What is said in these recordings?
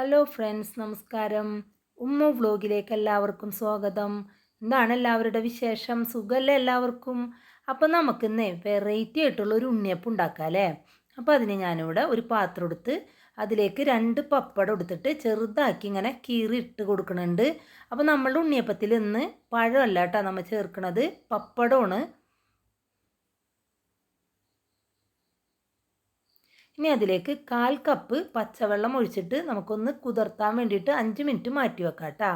Hello friends നമസ്കാരം. ഉമ്മ വ്ലോഗിലേക്ക് എല്ലാവർക്കും സ്വാഗതം. എന്താണ് എല്ലാവരുടെ വിശേഷം? സുഖമല്ലേ എല്ലാവർക്കും? അപ്പോൾ നമുക്കിന്ന് വെറൈറ്റി ആയിട്ടുള്ള ഒരു ഉണ്ണിയപ്പം ഉണ്ടാക്കാം അല്ലേ? അപ്പോൾ അതിന് ഞാനിവിടെ ഒരു പാത്രം എടുത്ത് അതിലേക്ക് രണ്ട് പപ്പടം എടുത്തിട്ട് ചെറുതാക്കി ഇങ്ങനെ കീറി ഇട്ട് കൊടുക്കുന്നുണ്ട്. അപ്പോൾ നമ്മളുടെ ഉണ്ണിയപ്പത്തിൽ ഇന്ന് പഴമല്ല കേട്ടോ നമ്മൾ ചേർക്കുന്നത് പപ്പടമാണ്. ഇനി അതിലേക്ക് കാൽ കപ്പ് പച്ചവെള്ളം ഒഴിച്ചിട്ട് നമുക്കൊന്ന് കുതിർത്താൻ വേണ്ടിയിട്ട് അഞ്ച് മിനിറ്റ് മാറ്റി വെക്കാം കേട്ടോ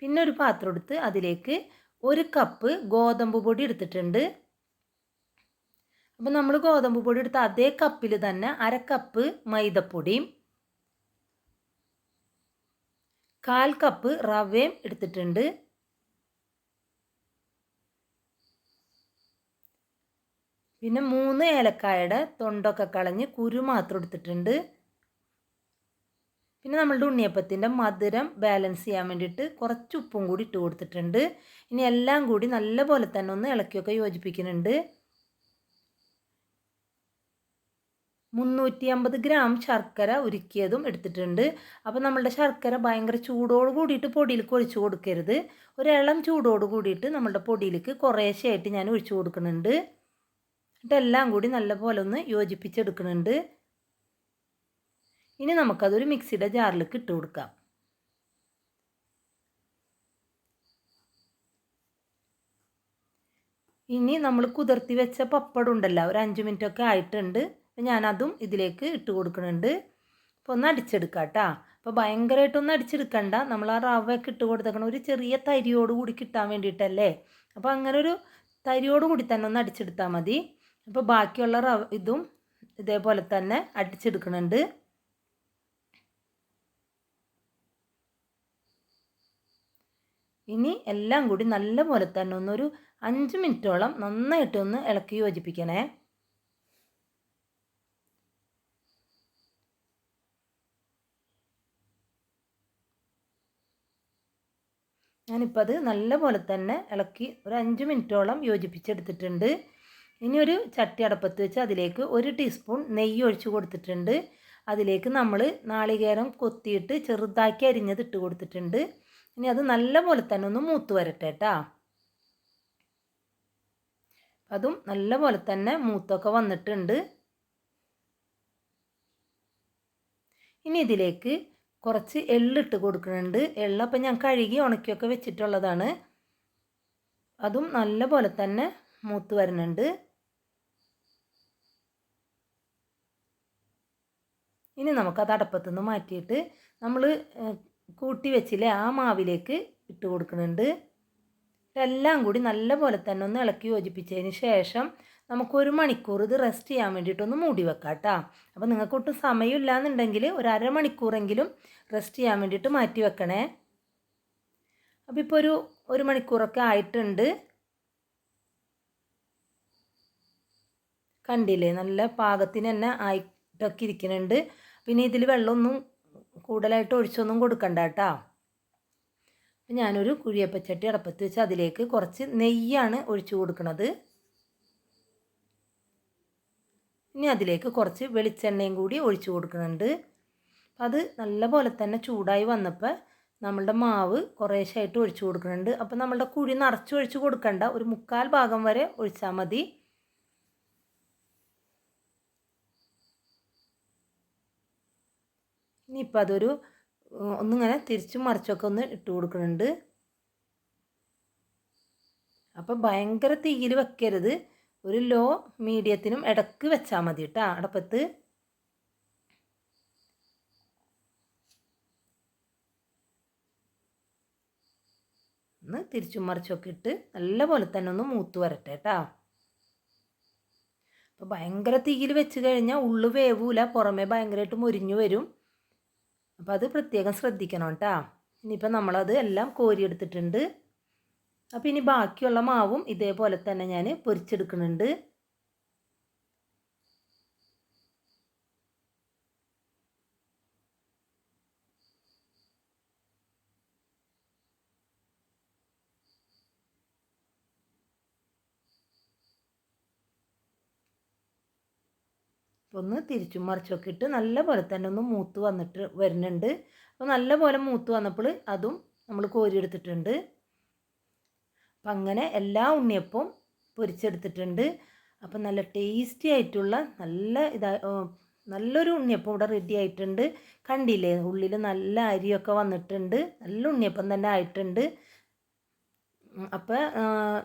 പിന്നെ ഒരു പാത്രം എടുത്ത് അതിലേക്ക് ഒരു കപ്പ് ഗോതമ്പ് പൊടി എടുത്തിട്ടുണ്ട്. അപ്പം നമ്മൾ ഗോതമ്പ് പൊടി എടുത്ത അതേ കപ്പിൽ തന്നെ അര കപ്പ് മൈദപ്പൊടിയും കാൽ കപ്പ് റവയും എടുത്തിട്ടുണ്ട്. പിന്നെ മൂന്ന് ഏലക്കായയുടെ തൊണ്ടൊക്കെ കളഞ്ഞ് കുരു മാത്രം എടുത്തിട്ടുണ്ട്. പിന്നെ നമ്മളുടെ ഉണ്ണിയപ്പത്തിന്റെ മധുരം ബാലൻസ് ചെയ്യാൻ വേണ്ടിയിട്ട് കുറച്ച് ഉപ്പും കൂടി ഇട്ട് കൊടുത്തിട്ടുണ്ട്. ഇനി എല്ലാം കൂടി നല്ല പോലെ തന്നെ ഒന്ന് ഇളക്കിയൊക്കെ യോജിപ്പിക്കുന്നുണ്ട്. മുന്നൂറ്റി അമ്പത് ഗ്രാം ശർക്കര ഉരുക്കിയതും എടുത്തിട്ടുണ്ട്. അപ്പോൾ നമ്മളുടെ ശർക്കര ഭയങ്കര ചൂടോട് കൂടിയിട്ട് പൊടിയിലേക്ക് ഒഴിച്ചു കൊടുക്കരുത്. ഒരിളം ചൂടോട് കൂടിയിട്ട് നമ്മളുടെ പൊടിയിലേക്ക് കുറേശ്ശെയായിട്ട് ഞാൻ ഒഴിച്ചു കൊടുക്കുന്നുണ്ട്. ഇതെല്ലാം കൂടി നല്ലപോലെ ഒന്ന് യോജിപ്പിച്ചെടുക്കുന്നുണ്ട്. ഇനി നമുക്കതൊരു മിക്സിയുടെ ജാറിലേക്ക് ഇട്ട് കൊടുക്കാം. ഇനി നമ്മൾ കുതിർത്തി വെച്ച പപ്പടം ഉണ്ടല്ലോ ഒരു അഞ്ച് മിനിറ്റ് ഒക്കെ ആയിട്ടുണ്ട് ഞാനതും ഇതിലേക്ക് ഇട്ട് കൊടുക്കുന്നുണ്ട്. അപ്പോൾ ഒന്ന് അടിച്ചെടുക്കാം കേട്ടോ. അപ്പോൾ ഭയങ്കരമായിട്ടൊന്നും അടിച്ചെടുക്കണ്ട. നമ്മൾ ആ റവയൊക്കെ ഇട്ട് കൊടുത്തേക്കണം ഒരു ചെറിയ തരിയോട് കൂടി കിട്ടാൻ വേണ്ടിയിട്ടല്ലേ? അപ്പോൾ അങ്ങനെ ഒരു തരിയോട് കൂടി തന്നെ ഒന്ന് അടിച്ചെടുത്താൽ മതി. അപ്പോൾ ബാക്കിയുള്ള റവ ഇതും ഇതേപോലെ തന്നെ അടിച്ചെടുക്കുന്നുണ്ട് ഇനി എല്ലാം കൂടി നല്ല പോലെ തന്നെ ഒന്നൊരു അഞ്ച് മിനിറ്റോളം നന്നായിട്ടൊന്ന് ഇളക്കി യോജിപ്പിക്കണേ. ഞാനിപ്പോൾ അത് നല്ല പോലെ തന്നെ ഇളക്കി ഒരു അഞ്ച് മിനിറ്റോളം യോജിപ്പിച്ചെടുത്തിട്ടുണ്ട്. ഇനി ഒരു ചട്ടി അടപ്പത്ത് വെച്ച് അതിലേക്ക് ഒരു ടീസ്പൂൺ നെയ്യ് ഒഴിച്ചു കൊടുത്തിട്ടുണ്ട്. അതിലേക്ക് നമ്മൾ നാളികേരം കൊത്തിയിട്ട് ചെറുതാക്കി അരിഞ്ഞത് ഇട്ട് കൊടുത്തിട്ടുണ്ട്. ഇനി അത് നല്ല പോലെ തന്നെ ഒന്ന് മൂത്ത് വരട്ടെ കേട്ടോ അതും നല്ല പോലെ തന്നെ മൂത്തൊക്കെ വന്നിട്ടുണ്ട്. ഇനി ഇതിലേക്ക് കുറച്ച് എള്ളിട്ട് കൊടുക്കുന്നുണ്ട്. എള്ളപ്പം ഞാൻ കഴുകി ഉണക്കിയൊക്കെ വെച്ചിട്ടുള്ളതാണ്. അതും നല്ല പോലെ തന്നെ മൂത്ത് വരുന്നുണ്ട്. ഇനി നമുക്കത് അടപ്പത്തുനിന്ന് മാറ്റിയിട്ട് നമ്മൾ കൂട്ടി വെച്ചില്ലേ ആ മാവിലേക്ക് ഇട്ട് കൊടുക്കുന്നുണ്ട്. എല്ലാം കൂടി നല്ല പോലെ തന്നെ ഒന്ന് ഇളക്കി യോജിപ്പിച്ചതിന് ശേഷം നമുക്കൊരു മണിക്കൂർ ഇത് റെസ്റ്റ് ചെയ്യാൻ വേണ്ടിയിട്ടൊന്ന് മൂടി വെക്കാം കേട്ടോ. അപ്പോൾ നിങ്ങൾക്ക് ഒട്ടും സമയമില്ല എന്നുണ്ടെങ്കിൽ ഒരു അരമണിക്കൂറെങ്കിലും റെസ്റ്റ് ചെയ്യാൻ വേണ്ടിയിട്ട് മാറ്റി വെക്കണേ. അപ്പോൾ ഇപ്പോൾ ഒരു ഒരു മണിക്കൂറൊക്കെ ആയിട്ടുണ്ട്. കണ്ടില്ലേ നല്ല പാകത്തിന് തന്നെ ആയിട്ടൊക്കെ ഇരിക്കുന്നുണ്ട്. പിന്നെ ഇതിൽ വെള്ളമൊന്നും കൂടുതലായിട്ട് ഒഴിച്ചൊന്നും കൊടുക്കണ്ട കേട്ടോ. ഞാനൊരു കുഴിയപ്പച്ചട്ടി അടപ്പത്ത് വെച്ച് അതിലേക്ക് കുറച്ച് നെയ്യാണ് ഒഴിച്ചു കൊടുക്കുന്നത് ഇനി അതിലേക്ക് കുറച്ച് വെളിച്ചെണ്ണയും കൂടി ഒഴിച്ചു കൊടുക്കുന്നുണ്ട് അത് നല്ല പോലെ തന്നെ ചൂടായി വന്നപ്പോൾ നമ്മളുടെ മാവ് കുറേശ്ശായിട്ട് ഒഴിച്ചു കൊടുക്കുന്നുണ്ട് അപ്പോൾ നമ്മളുടെ കുഴി നിറച്ച് ഒഴിച്ചു കൊടുക്കണ്ട. ഒരു മുക്കാൽ ഭാഗം വരെ ഒഴിച്ചാൽ മതി. ഇനിയിപ്പോൾ അതൊരു ഒന്നിങ്ങനെ തിരിച്ചും മറിച്ചൊക്കെ ഒന്ന് ഇട്ട് കൊടുക്കുന്നുണ്ട് അപ്പോൾ ഭയങ്കര തീയിൽ വെക്കരുത്. ഒരു ലോ മീഡിയത്തിനും ഇടയ്ക്ക് വെച്ചാൽ മതി കേട്ടോ അടപ്പത്ത്. ഒന്ന് തിരിച്ചും മറിച്ചൊക്കെ ഇട്ട് നല്ലപോലെ തന്നെ ഒന്ന് മൂത്ത് വരട്ടെ കേട്ടോ അപ്പോൾ ഭയങ്കര തീയിൽ വെച്ച് കഴിഞ്ഞാൽ ഉള്ളു വേവൂല പുറമേ ഭയങ്കരമായിട്ട് മുരിഞ്ഞു വരും. അപ്പോൾ അത് പ്രത്യേകം ശ്രദ്ധിക്കണം കേട്ടോ. ഇനിയിപ്പോൾ നമ്മളത് എല്ലാം കോരിയെടുത്തിട്ടുണ്ട്. അപ്പോൾ ഇനി ബാക്കിയുള്ള മാവും ഇതേപോലെ തന്നെ ഞാൻ പൊരിച്ചെടുക്കുന്നുണ്ട്. ഒന്ന് തിരിച്ചും മറിച്ചൊക്കെ ഇട്ട് നല്ല പോലെ തന്നെ ഒന്ന് മൂത്ത് വന്നിട്ട് വരുന്നുണ്ട്. അപ്പോൾ നല്ലപോലെ മൂത്ത് വന്നപ്പോൾ അതും നമ്മൾ കോരിയെടുത്തിട്ടുണ്ട് അപ്പം അങ്ങനെ എല്ലാ ഉണ്ണിയപ്പവും പൊരിച്ചെടുത്തിട്ടുണ്ട്. അപ്പം നല്ല ടേസ്റ്റി ആയിട്ടുള്ള നല്ല ഇതാ നല്ലൊരു ഉണ്ണിയപ്പം ഇവിടെ റെഡി ആയിട്ടുണ്ട്. കണ്ടില്ലേ? ഉള്ളിൽ നല്ല അരിയൊക്കെ വന്നിട്ടുണ്ട്. നല്ല ഉണ്ണിയപ്പം തന്നെ ആയിട്ടുണ്ട്. അപ്പോൾ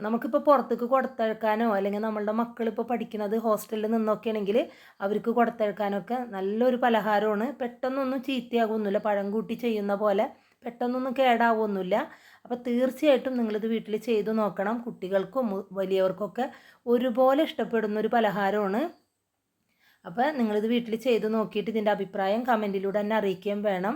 നമുക്കിപ്പോൾ പുറത്തേക്ക് കൊടുത്തഴക്കാനോ അല്ലെങ്കിൽ നമ്മളുടെ മക്കളിപ്പോൾ പഠിക്കുന്നത് ഹോസ്റ്റലിൽ നിന്നൊക്കെ ആണെങ്കിൽ അവർക്ക് കൊടുത്തഴക്കാനൊക്കെ നല്ലൊരു പലഹാരമാണ്. പെട്ടെന്നൊന്നും ചീത്തയാകുമൊന്നുമില്ല പഴം കൂട്ടി ചെയ്യുന്ന പോലെ പെട്ടെന്നൊന്നും കേടാവുമൊന്നുമില്ല അപ്പോൾ തീർച്ചയായിട്ടും നിങ്ങളിത് വീട്ടിൽ ചെയ്തു നോക്കണം. കുട്ടികൾക്കും വലിയവർക്കൊക്കെ ഒരുപോലെ ഇഷ്ടപ്പെടുന്ന ഒരു പലഹാരമാണ്. അപ്പോൾ നിങ്ങളിത് വീട്ടിൽ ചെയ്തു നോക്കിയിട്ട് ഇതിന്റെ അഭിപ്രായം കമന്റിലൂടെ തന്നെ അറിയിക്കുകയും വേണം.